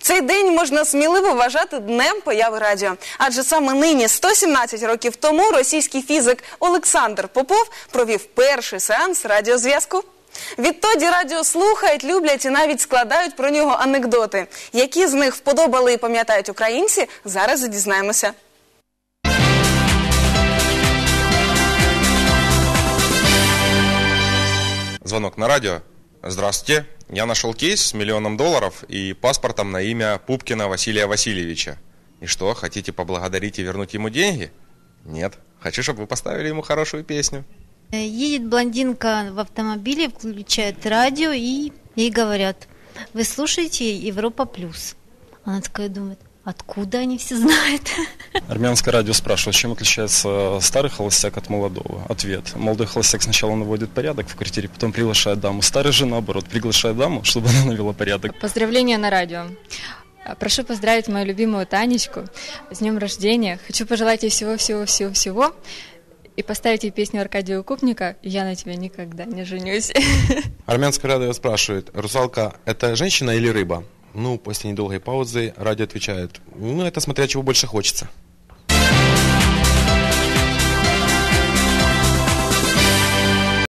Цей день можна сміливо вважати днем появи радіо, адже саме нині, 117 років тому, російський фізик Олександр Попов провів перший сеанс радіозв'язку. Відтоді радіо слухають, люблять і навіть складають про нього анекдоти. Які з них вподобали і пам'ятають українці, зараз і дізнаємося. Звонок на радио. Здравствуйте. Я нашел кейс с миллионом долларов и паспортом на имя Пупкина Василия Васильевича. И что, хотите поблагодарить и вернуть ему деньги? Нет. Хочу, чтобы вы поставили ему хорошую песню. Э, Едет блондинка в автомобиле, включает радио и ей говорят, вы слушаете Европа Плюс. Она такая думает, откуда они все знают? Армянское радио спрашивает, чем отличается старый холостяк от молодого. Ответ. Молодой холостяк сначала наводит порядок в квартире, потом приглашает даму. Старый же наоборот, приглашает даму, чтобы она навела порядок. Поздравления на радио. Прошу поздравить мою любимую Танечку с днем рождения. Хочу пожелать ей всего-всего-всего-всего и поставить ей песню Аркадия Укупника «Я на тебя никогда не женюсь». Армянское радио спрашивает, русалка это женщина или рыба? Ну, после недолгой паузы радио отвечает, ну, это смотря чего больше хочется.